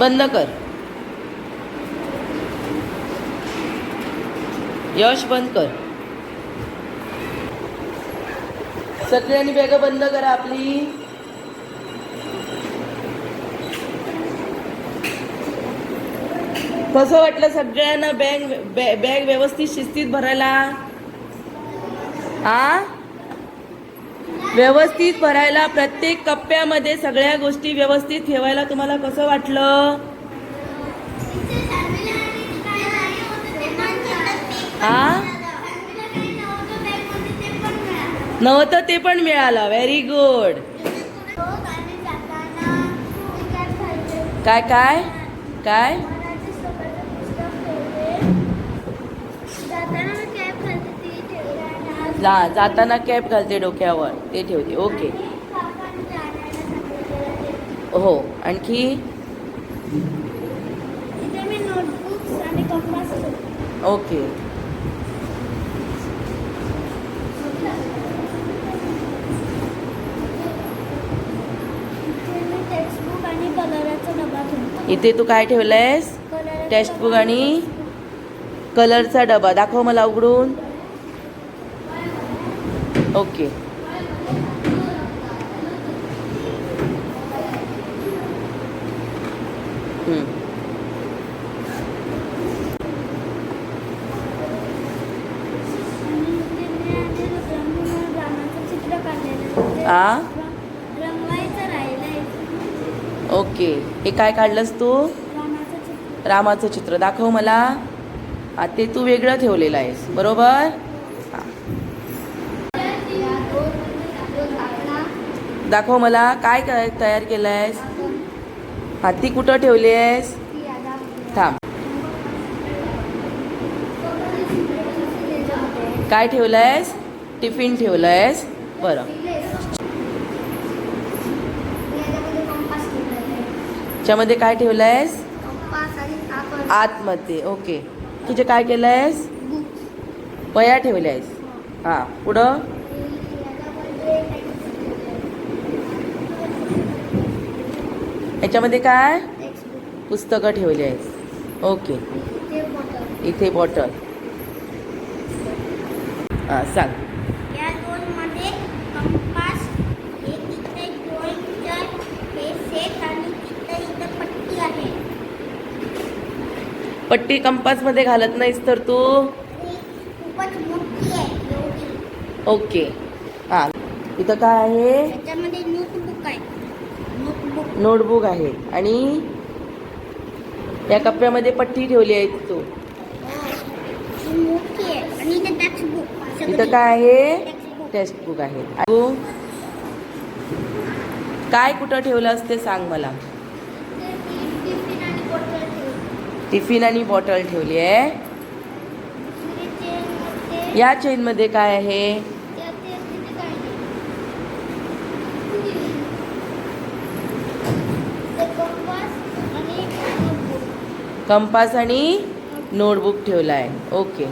बंद कर. यश बंद कर. सगळ्यांनी बॅग बंद करा आपली. कसं वाटलं सगळ्यांना बॅग बॅग व्यवस्थित शिस्तीत भरायला? आ? व्यवस्थित भरायला प्रत्येक कप्प्यामध्ये सगळ्या गोष्टी व्यवस्थित ठेवायला तुम्हाला कसं वाटलं? हा नव्हतं ते पण मिळालं. व्हेरी गुड काय काय? काय? जा जाताना कॅप घालते डोक्यावर. ते ठेवते. ओके. हो आणखी? ओके. इथे तू काय ठेवलंयस? टेक्स्टबुक आणि कलरचा डबा. दाखव मला उघडून. ओके. आ? ओके. हे काय काढलंस तू? रामाचं चित्र. दाखव मला. ते तू वेगळं ठेवलेलं आहेस. बरोबर हा. दाखव मला काय काय तयार केलं आहेस हाती कुठं ठेवली आहेस थांब. काय ठेवलं आहेस टिफिन ठेवलं आहेस बरं. त्याच्यामध्ये काय ठेवलं आहेस आतमध्ये ओके. तुझे काय केलं आहेस वया ठेवल्या आहेस हां पुढं? याच्यामध्ये काय? पुस्तकं ठेवली आहेत. ओके. इथे बॉटल हां सांग. पट्टी कंपासमध्ये घालत नाहीस तर तू? ओके. हां. इथं काय आहे. नोटबुक आहे. आणि या कप्प्यामध्ये पट्टी ठेवली आहे तू. इथं काय आहे? टेक्स्टबुक आहे. काय कुठं ठेवलं असते सांग मला. टिफिन आणि बॉटल ठेवली आहे. या चेनमध्ये काय आहे त्या- त्या- तिथे काय नाही. ते कंपास आणि notebook. कंपास आणि नोटबुक ठेवला आहे. ओके.